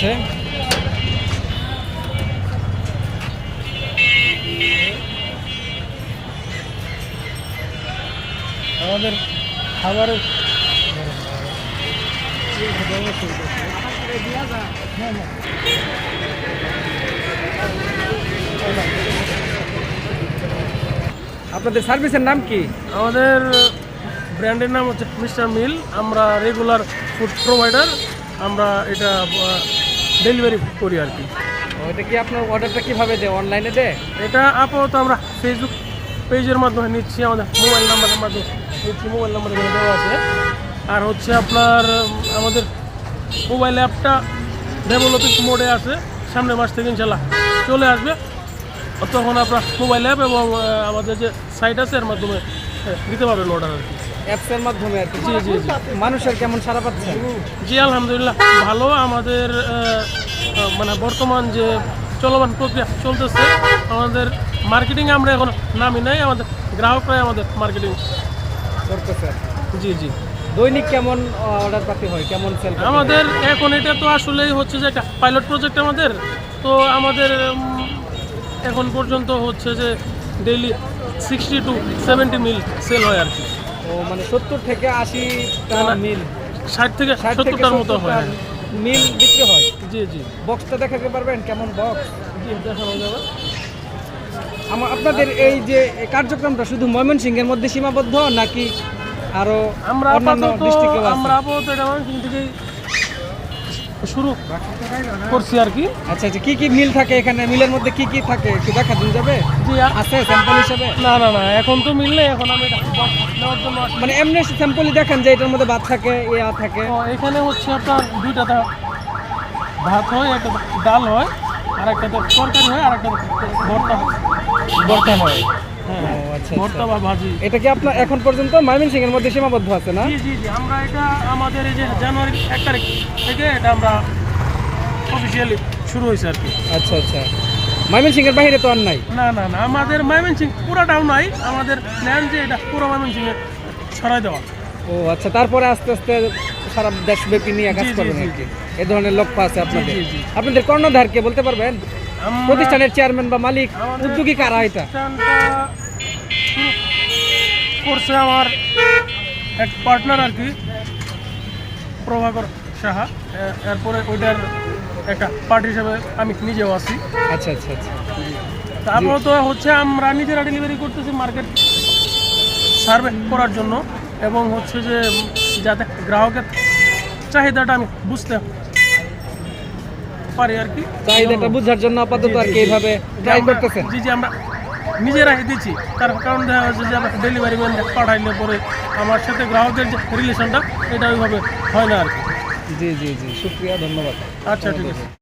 হচ্ছে আমাদের খাবারের আপনাদের সার্ভিসের নাম কি? আমাদের ব্র্যান্ডের নাম হচ্ছে মিস্টার মিল। আমরা রেগুলার ফুড প্রোভাইডার আমরা এটা ডেলিভারি করি আর কি। ওইটা কি আপনার অর্ডারটা কীভাবে দেয়? অনলাইনে দেয়? এটা আপাতত আমরা ফেসবুক পেজের মাধ্যমে নিচ্ছি আমাদের মোবাইল নাম্বারের মাধ্যমে নিচ্ছি মোবাইল নাম্বার এখানে দেওয়া আছে। আর হচ্ছে আপনার আমাদের মোবাইল অ্যাপটা ডেভেলপিং মোডে আছে সামনের মাস থেকে ইনশাল্লাহ চলে আসবে। তখন আপনার মোবাইল অ্যাপ এবং আমাদের যে সাইট আছে এর মাধ্যমে দিতে পারবেন অর্ডার আর কি। অ্যাপসের মাধ্যমে আর কি। জি জি জি। মানুষের কেমন সারা পাচ্ছেন জি আলহামদুলিল্লাহ ভালো আমাদের মানে বর্তমান যে চলমান প্রক্রিয়া চলতেছে আমাদের মার্কেটিং আমরা এখন নামি নাই আমাদের গ্রাহকরাই আমাদের মার্কেটিং করতেছে জি জি। দৈনিক কেমন অর্ডার পাতি হয়? কেমন সেল আমাদের এখন এটা তো আসলেই হচ্ছে যে একটা পাইলট প্রজেক্ট আমাদের। তো আমাদের এখন পর্যন্ত হচ্ছে যে daily sixty to seventy meal sale হয় আর কি। ও মানে সত্তর থেকে না। মিল। ষাট থেকে সত্তরটার মতো হয়। মিল বিক্রি হয়? জি জি। বক্সটা দেখাতে পারবেন কেমন বক্স? জি দেখানো যাবে আমার আপনাদের এই যে কার্যক্রমটা শুধু ময়মনসিংহের মধ্যে সীমাবদ্ধ নাকি আরও আমরা আপাতত আমরা আপাতত এটা ময়মনসিংহ থেকেই শুরু করছি আর কি। আচ্ছা আচ্ছা কি কি মিল থাকে এখানে? মিলের মধ্যে কি কি থাকে? একটু দেখা দিন যাবে? জি আছে স্যাম্পল হিসেবে? না না না এখন তো মিল নেই এখন আমি নেওয়ার জন্য মানে এমনি স্যাম্পলই দেখেন যে এটার মধ্যে ভাত থাকে ইয়া থাকে। এখানে হচ্ছে আপনার দুইটা ভাত হয় একটা ডাল হয় আর একটা তরকারি হয় আর একটা ভর্তা ভর্তা হয়। ভর্তা বা ভাজি। এটা কি আপনার এখন পর্যন্ত ময়মনসিংহের মধ্যে সীমাবদ্ধ আছে না? জি জি জি আমরা এটা আমাদের এই যে জানুয়ারি এক তারিখ থেকে এটা আমরা অফিসিয়ালি শুরু হয়েছে আর কি। আচ্ছা আচ্ছা। বাইরে তো আর নাই? না না না আমাদের ময়মনসিং পুরাটাও নাই আমাদের প্ল্যান যে এটা পুরো ময়মনসিংহে ছড়াই দেওয়া। ও আচ্ছা তারপরে আস্তে আস্তে সারা দেশব্যাপী নিয়ে কাজ করবেন জি, আর কি। এই ধরনের লক্ষ্য আছে আপনাদের। আপনাদের কর্ণধার কে বলতে পারবেন? প্রতিষ্ঠানের চেয়ারম্যান বা মালিক উদ্যোগী কারা এটা? শুরু করছে আমার এক পার্টনার আর কি প্রভাকর সাহা। এরপরে ওইটার একটা পার্ট হিসেবে আমি নিজেও আছি। আচ্ছা আচ্ছা আচ্ছা। তারপর তো হচ্ছে আমরা নিজেরা ডেলিভারি করতেছি মার্কেট সার্ভে করার জন্য এবং হচ্ছে যে যাতে গ্রাহকের চাহিদাটা আমি বুঝতে পারি আর কি। চাহিদাটা বোঝার জন্য আপাতত আর কি এইভাবে ট্রাই করতেছেন। জি জি আমরা নিজেরাই দিচ্ছি। তার কারণ দেখা যাচ্ছে যে আমাকে ডেলিভারি ম্যান পাঠাইলে পরে আমার সাথে গ্রাহকের যে রিলেশনটা এটা ওইভাবে হয় না আর কি। জি জি জি। শুক্রিয়া ধন্যবাদ। আচ্ছা ঠিক আছে।